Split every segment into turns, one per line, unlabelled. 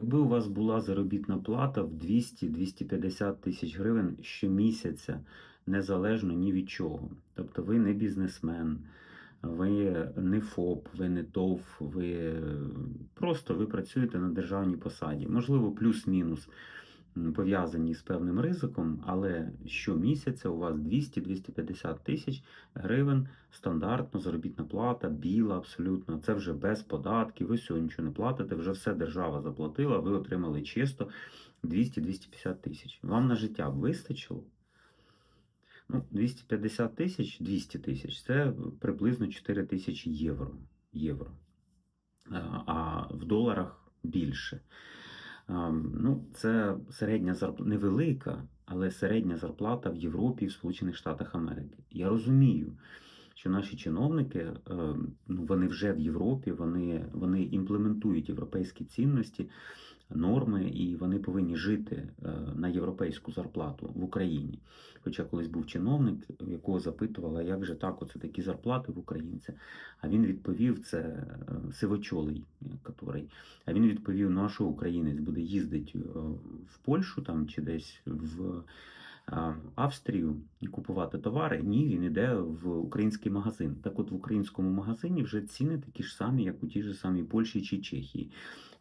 Якби у вас була заробітна плата в 200-250 тисяч гривень щомісяця, незалежно ні від чого. Тобто ви не бізнесмен, ви не ФОП, ви не ТОВ, ви просто ви працюєте на державній посаді. Можливо, плюс-мінус пов'язані з певним ризиком, але щомісяця у вас 200-250 тисяч гривень стандартно заробітна плата, біла абсолютно. Це вже без податків, ви всього нічого не платите, вже все держава заплатила, ви отримали чисто 200-250 тисяч. Вам на життя вистачило? Ну, 250 тисяч, 200 тисяч це приблизно 4 тисячі євро. євро. А, А в доларах більше. Ну, це середня зарплата невелика, але середня зарплата в Європі і в Сполучених Штатах Америки. Я розумію, що наші чиновники, е, ну, вони вже в Європі, вони, вони імплементують європейські цінності, норми, і вони повинні жити е, на європейську зарплату в Україні. Хоча колись був чиновник, якого запитували, як же так, оце такі зарплати в українця. А він відповів, це е, сивочолий, який, а він відповів, ну а що українець буде їздити е, в Польщу там чи десь в Австрію купувати товари. Ні, він йде в український магазин. Так от в українському магазині вже ціни такі ж самі, як у тій ж самій Польщі чи Чехії.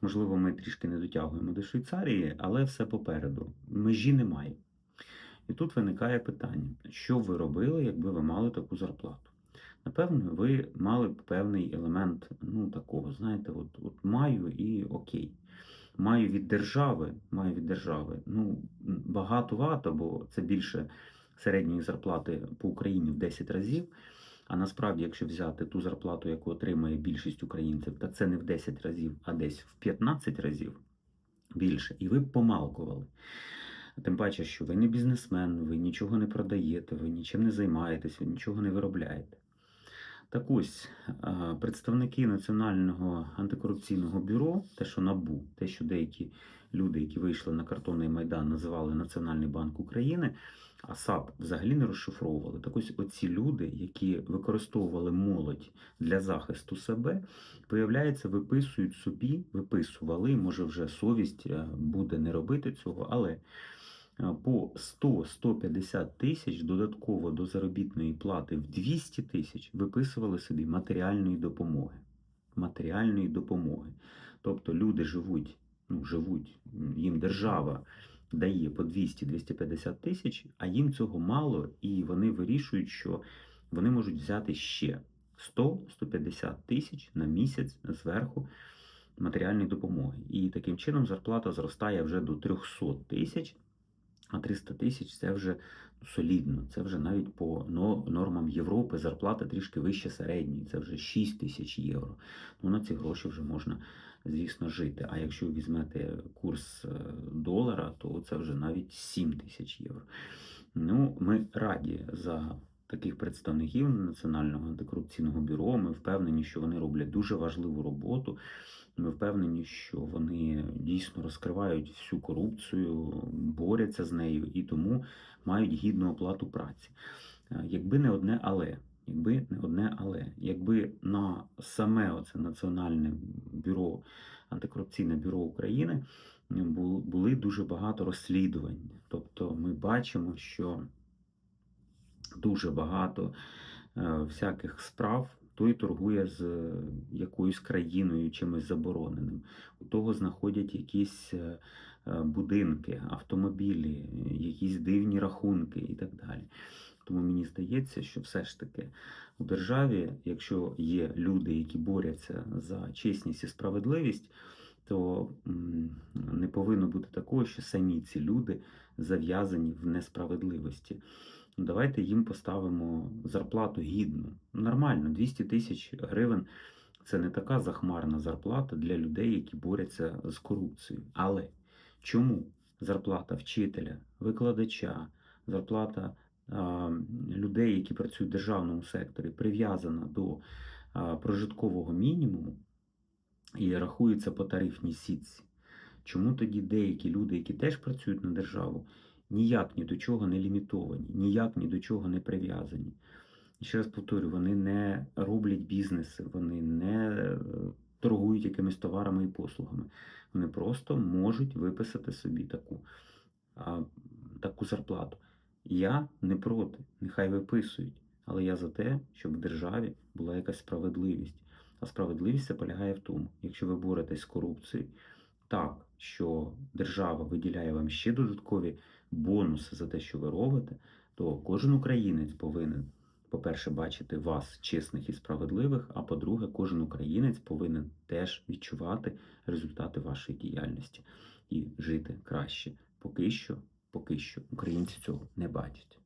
Можливо, ми трішки не дотягуємо до Швейцарії, але все попереду. Межі немає. І тут виникає питання: що ви робили, якби ви мали таку зарплату? Напевно, ви мали б певний елемент, ну такого, знаєте, от, от маю і окей. Маю від держави, маю від держави, ну, багато вато, бо це більше середньої зарплати по Україні в 10 разів. А насправді, якщо взяти ту зарплату, яку отримує більшість українців, то це не в 10 разів, а десь в 15 разів більше. І ви б помалкували. Тим паче, що ви не бізнесмен, ви нічого не продаєте, ви нічим не займаєтесь, ви нічого не виробляєте. Так ось, представники Національного антикорупційного бюро, те, що НАБУ, те, що деякі люди, які вийшли на картонний майдан, називали Національний банк України, а САП взагалі не розшифровували. Так ось оці люди, які використовували молодь для захисту себе, виявляється, виписують собі, виписували, може вже совість е, буде не робити цього, але е, по 100-150 тисяч додатково до заробітної плати в 200 тисяч виписували собі матеріальної допомоги. Матеріальної допомоги. Тобто люди живуть, ну, живуть, їм держава дає по 200-250 тисяч, а їм цього мало, і вони вирішують, що вони можуть взяти ще 100-150 тисяч на місяць зверху матеріальної допомоги. І таким чином зарплата зростає вже до 300 тисяч. А 300 тисяч це вже солідно. Це вже навіть по нормам Європи зарплата трішки вище середньої. Це вже 6 тисяч євро. Ну на ці гроші вже можна, звісно, жити. А якщо візьмете курс е, долара, то це вже навіть 7 тисяч євро. Ну, ми раді за таких представників Національного антикорупційного бюро. Ми впевнені, що вони роблять дуже важливу роботу. Ми впевнені, що вони дійсно розкривають всю корупцію, борються з нею і тому мають гідну оплату праці. Е, Якби не одне але, якби не одне але, якби на саме оце Національне бюро, антикорупційне бюро України бу- були дуже багато розслідувань. Тобто ми бачимо, що дуже багато е, всяких справ. Той торгує з е, якоюсь країною, чимось забороненим. У того знаходять якісь е, будинки, автомобілі, якісь дивні рахунки і так далі. Тому мені здається, що все ж таки у державі, якщо є люди, які борються за чесність і справедливість, то не повинно бути такого, що самі ці люди зав'язані в несправедливості. Давайте їм поставимо зарплату гідну. Нормально, 200 тисяч гривень це не така захмарна зарплата для людей, які борються з корупцією. Але чому зарплата вчителя, викладача, зарплата а, людей, які працюють в державному секторі, прив'язана до а, прожиткового мінімуму і рахується по тарифній сітці? Чому тоді деякі люди, які теж працюють на державу, ніяк ні до чого не лімітовані, ніяк ні до чого не прив'язані. І ще раз повторю, вони не роблять бізнеси, вони не е, торгують якимись товарами і послугами. Вони просто можуть виписати собі таку, а, таку зарплату. Я не проти, нехай виписують, але я за те, щоб в державі була якась справедливість. А справедливість це полягає в тому, якщо ви боретесь з корупцією, так, що держава виділяє вам ще додаткові бонуси за те, що ви робите, то кожен українець повинен, по-перше, бачити вас чесних і справедливих, а по-друге, кожен українець повинен теж відчувати результати вашої діяльності і жити краще. Поки що, поки що українці цього не бачать.